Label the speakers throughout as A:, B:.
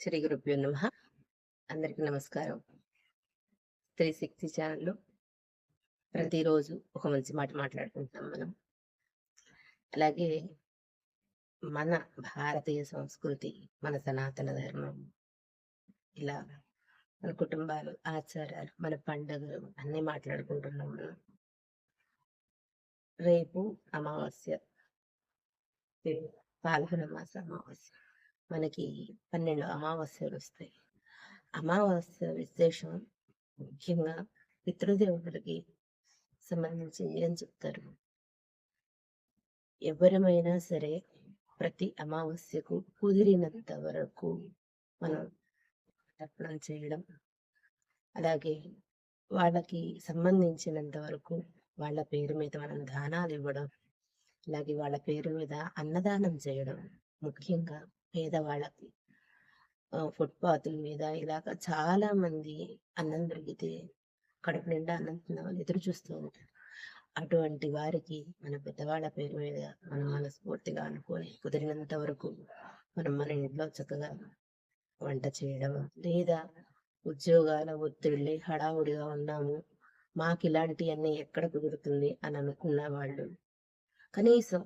A: శ్రీ గురుభ్యో నమ. అందరికీ నమస్కారం. స్త్రీ శక్తి ఛానల్లో ప్రతిరోజు ఒక మంచి మాట మాట్లాడుకుంటాం మనం. అలాగే మన భారతీయ సంస్కృతి మన సనాతన ధర్మం ఇలా మన కుటుంబాలు ఆచారాలు మన పండుగలు అన్నీ మాట్లాడుకుంటున్నాం మనం. రేపు అమావాస్య పాల్గొన మాస అమావాస్య. మనకి పన్నెండు అమావాస్యలు వస్తాయి. అమావాస్య విశేషం ముఖ్యంగా పితృదేవతలకి సంబంధించి ఏం చెప్తారు? ఎవరమైనా సరే ప్రతి అమావాస్యకు కుదిరినంత వరకు మనం తర్పణం చేయడం అలాగే వాళ్ళకి సంబంధించినంత వరకు వాళ్ళ పేరు మీద మనం దానాలు ఇవ్వడం అలాగే వాళ్ళ పేరు మీద అన్నదానం చేయడం ముఖ్యంగా పేదవాళ్ళకి ఫుట్పాత్ల మీద ఇలాగ చాలా మంది అన్నం దొరికితే కడుపు నిండా అన్నం తిందామని ఎదురు చూస్తూ ఉంటారు. అటువంటి వారికి మన పెద్దవాళ్ళ పేరు మీద మనం మనస్ఫూర్తిగా అనుకొని కుదిరినంత వరకు మనం మన ఇంట్లో చక్కగా వంట చేయడం లేదా ఉద్యోగాల ఒత్తిడి హడావుడిగా ఉన్నాము మాకు ఇలాంటివన్నీ ఎక్కడ కుదురుతుంది అని అనుకున్న వాళ్ళు కనీసం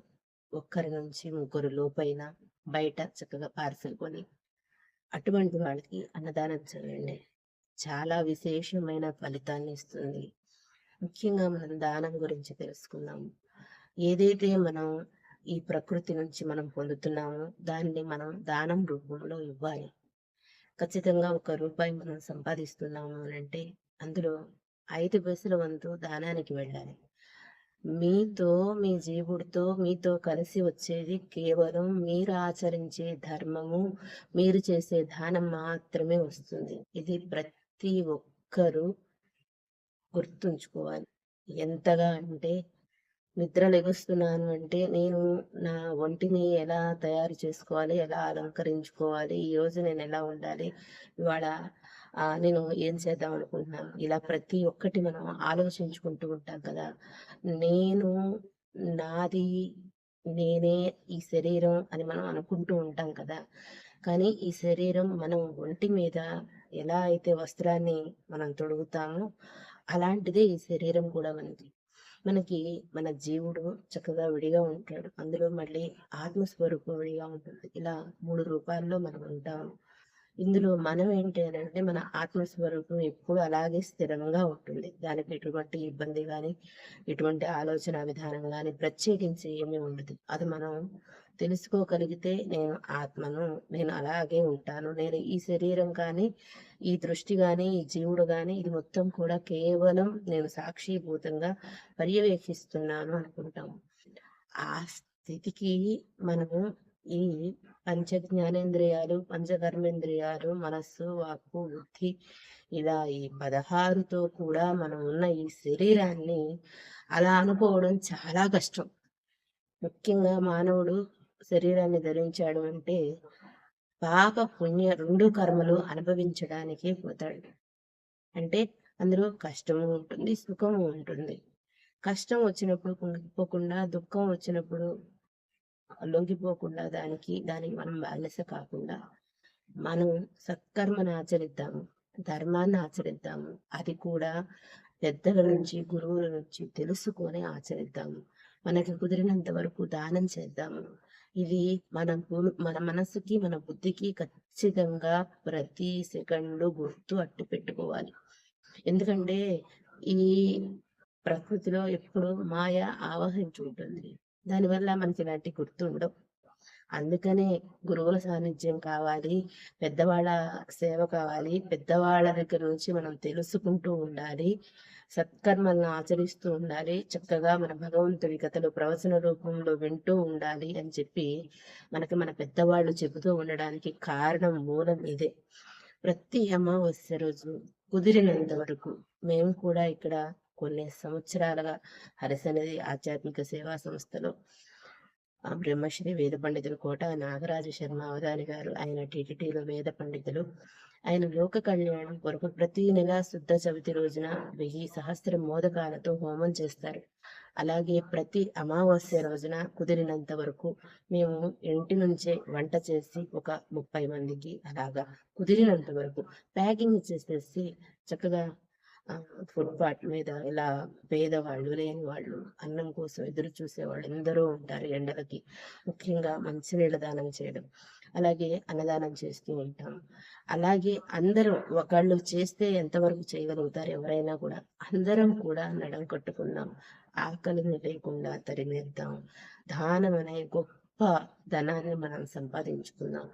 A: ఒక్కరి నుంచి ముగ్గురు లోపైన బయట చక్కగా పార్సల్ కొని అటువంటి వాళ్ళకి అన్నదానం చేయండి. చాలా విశేషమైన ఫలితాన్ని ఇస్తుంది. ముఖ్యంగా మనం దానం గురించి తెలుసుకుందాము ఏదైతే మనం ఈ ప్రకృతి నుంచి మనం పొందుతున్నామో దాన్ని మనం దానం రూపంలో ఇవ్వాలి. ఖచ్చితంగా ఒక రూపాయి మనం సంపాదిస్తున్నాము అని అంటే అందులో ఐదు పైసల వంతు దానానికి వెళ్ళాలి. మీతో మీ జీవుడితో మీతో కలిసి వచ్చేది కేవలం మీరు ఆచరించే ధర్మము మీరు చేసే దానం మాత్రమే వస్తుంది. ఇది ప్రతి ఒక్కరూ గుర్తుంచుకోవాలి. ఎంతగా అంటే నిద్ర లెగుస్తున్నాను అంటే నేను నా ఒంటిని ఎలా తయారు చేసుకోవాలి ఎలా అలంకరించుకోవాలి ఈ రోజు నేను ఎలా ఉండాలి ఇవాళ నేను ఏం చేద్దాం అనుకుంటున్నాను? ఇలా ప్రతి ఒక్కటి మనం ఆలోచించుకుంటూ ఉంటాం కదా. నేను నాది నేనే ఈ శరీరం అని మనం అనుకుంటూ ఉంటాం కదా. కానీ ఈ శరీరం మనం ఒంటి మీద ఎలా అయితే వస్త్రాన్ని మనం తొడుగుతామో అలాంటిదే ఈ శరీరం కూడా మనకి మనకి మన జీవుడు చక్కగా విడిగా ఉంటాడు. అందులో మళ్ళీ ఆత్మస్వరూపం విడిగా ఉంటుంది. ఇలా మూడు రూపాల్లో మనం ఉంటాము. ఇందులో మనం ఏంటి అని అంటే మన ఆత్మస్వరూపం ఎప్పుడు అలాగే స్థిరంగా ఉంటుంది. దానికి ఎటువంటి ఇబ్బంది కానీ ఎటువంటి ఆలోచన విధానం కానీ ప్రత్యేకించి ఏమీ ఉండదు. అది మనం తెలుసుకోగలిగితే నేను ఆత్మను నేను అలాగే ఉంటాను. నేను ఈ శరీరం కానీ ఈ దృష్టి కానీ ఈ జీవుడు కానీ ఇది మొత్తం కూడా కేవలం నేను సాక్షిభూతంగా పర్యవేక్షిస్తున్నాను అనుకుంటాము. ఆ స్థితికి మనము ఈ పంచ జ్ఞానేంద్రియాలు పంచకర్మేంద్రియాలు మనస్సు వాక్కు బుద్ధి ఇలా ఈ పదహారుతో కూడా మనం ఉన్న ఈ శరీరాన్ని అలా అనుకోవడం చాలా కష్టం. ముఖ్యంగా మానవుడు శరీరాన్ని ధరించాడు అంటే పాప పుణ్య రెండు కర్మలు అనుభవించడానికి పోతాడు. అంటే అందులో కష్టము ఉంటుంది సుఖము ఉంటుంది. కష్టం వచ్చినప్పుడు కుంగిపోకుండా దుఃఖం వచ్చినప్పుడు లొంగిపోకుండా దానికి దానికి మనం బానిస కాకుండా మనం సత్కర్మను ఆచరిద్దాము ధర్మాన్ని ఆచరిద్దాము. అది కూడా పెద్దల నుంచి గురువుల నుంచి తెలుసుకొని ఆచరిద్దాము. మనకి కుదిరినంత వరకు దానం చేద్దాము. ఇది మన గు- మన మనసుకి మన బుద్ధికి ఖచ్చితంగా ప్రతి సెకండ్ గుర్తు అట్టు పెట్టుకోవాలి. ఎందుకంటే ఈ ప్రకృతిలో ఎప్పుడు మాయ ఆవహించి ఉంటుంది. దానివల్ల మనకి ఇలాంటి గుర్తు ఉండవు అందుకనే గురువుల సాన్నిధ్యం కావాలి పెద్దవాళ్ళ సేవ కావాలి పెద్దవాళ్ళ దగ్గర నుంచి మనం తెలుసుకుంటూ ఉండాలి సత్కర్మలను ఆచరిస్తూ ఉండాలి చక్కగా మన భగవంతుడి కథలు ప్రవచన రూపంలో వింటూ ఉండాలి అని చెప్పి మనకి మన పెద్దవాళ్ళు చెబుతూ ఉండడానికి కారణం మూలం ఇదే. ప్రతి అమావాస్య రోజు కుదిరినంత వరకు మేము కూడా ఇక్కడ కొన్ని సంవత్సరాలుగా హరిసనది ఆధ్యాత్మిక సేవా సంస్థలో బ్రహ్మశ్రీ వేద పండితులు కోట నాగరాజు శర్మ అవధాని గారు ఆయన టీటీడీలో వేద పండితులు. ఆయన లోక కళ్యాణం కొరకు ప్రతి నెల శుద్ధ చవితి రోజున వెయ్యి సహస్ర మోదకాలతో హోమం చేస్తారు. అలాగే ప్రతి అమావాస్య రోజున కుదిరినంత వరకు మేము ఇంటి నుంచే వంట చేసి ఒక ముప్పై మందికి అలాగా కుదిరినంత వరకు ప్యాకింగ్ చేసేసి చక్కగా ఫుట్పాత్ మీద ఇలా పేదవాళ్ళు లేని వాళ్ళు అన్నం కోసం ఎదురు చూసేవాళ్ళు ఎందరో ఉంటారు ఎండలకి. ముఖ్యంగా మంచినీళ్ళ దానం చేయడం అలాగే అన్నదానం చేస్తూ ఉంటాం. అలాగే అందరూ ఒకళ్ళు చేస్తే ఎంతవరకు చేయగలుగుతారు ఎవరైనా కూడా అందరం కూడా నడం కట్టుకుందాం ఆకలిని లేకుండా తరిమేద్దాం. దానం అనే గొప్ప ధనాన్ని మనం సంపాదించుకుందాం.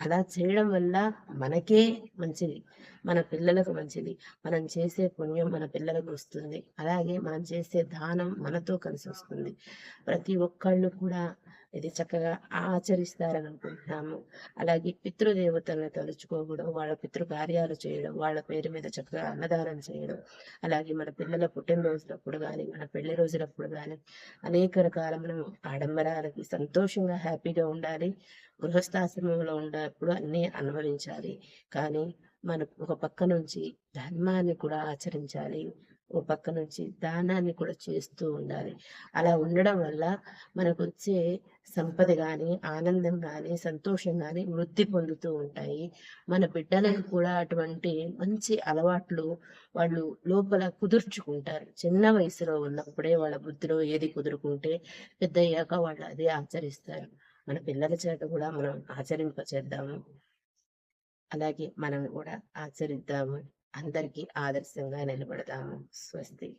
A: అలా చేయడం వల్ల మనకే మంచిది. మన పిల్లలకు మంచిది. మనం చేసే పుణ్యం మన పిల్లలకు వస్తుంది. అలాగే మనం చేసే దానం మనతో కలిసి వస్తుంది. ప్రతి ఒక్కళ్ళు కూడా ఇది చక్కగా ఆచరిస్తారని అనుకుంటున్నాము అలాగే పితృదేవతలను తలుచుకోవడం వాళ్ళ పితృ కార్యాలు చేయడం వాళ్ళ పేరు మీద చక్కగా అన్నదానం చేయడం అలాగే మన పిల్లల పుట్టినరోజులప్పుడు కానీ మన పెళ్ళి రోజులప్పుడు కానీ అనేక రకాల మనం ఆడంబరాలకి సంతోషంగా హ్యాపీగా ఉండాలి. గృహస్థాశ్రమంలో ఉన్నప్పుడు అన్నీ అనుభవించాలి. కానీ మనం ఒక పక్క నుంచి ధర్మాన్ని కూడా ఆచరించాలి. ఓ పక్క నుంచి దానాన్ని కూడా చేస్తూ ఉండాలి. అలా ఉండడం వల్ల మనకు వచ్చే సంపద కానీ ఆనందం కానీ సంతోషం కానీ వృద్ధి పొందుతూ ఉంటాయి. మన బిడ్డలకు కూడా అటువంటి మంచి అలవాట్లు వాళ్ళు లోపల కుదుర్చుకుంటారు. చిన్న వయసులో ఉన్నప్పుడే వాళ్ళ బుద్ధిలో ఏది కుదురుకుంటే పెద్ద అయ్యాక వాళ్ళు అదే ఆచరిస్తారు. మన పిల్లల చేత కూడా మనం ఆచరింపచేద్దాము. అలాగే మనం కూడా ఆచరిద్దాము. అందరికీ ఆదర్శంగా నిలబడదాము. స్వస్తి.